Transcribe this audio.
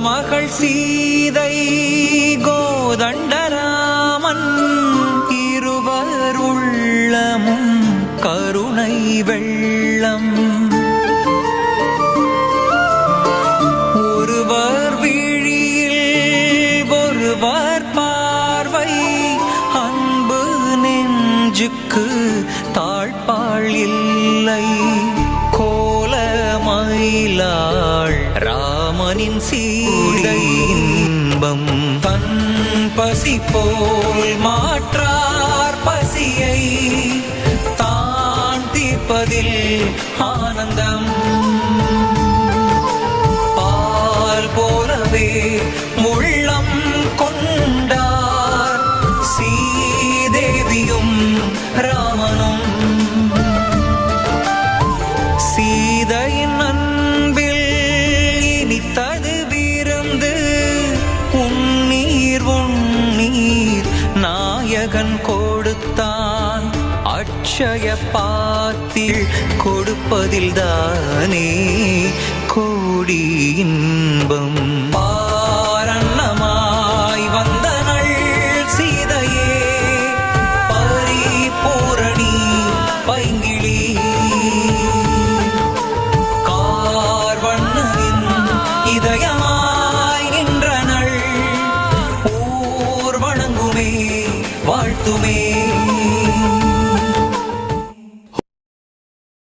மகள் சீதை கோதண்டராமன் இருவருள்ளமும் கருணை வெள்ளம். ஒருவர் விழியில் ஒருவர் பார்வை அன்பு நெஞ்சுக்கு தாழ்பாள் இல்லை. கோலமயிலாள் ராமனின் சீதை இன்பம். தன் பசி போல் மாற்றார் பசியை தான் தீர்ப்பதில் ஆனந்தம். பால் போலவே முள்ளம் கொண்டார். சீதேவியும் ராமனும் உன்னீர் உன்னீர் நாயகன் கொடுத்தான். அட்சய பாத்தில் கொடுப்பதில் தானே கோடி இன்பம். பா வாழ்த்துமே. வாழ்த்துமே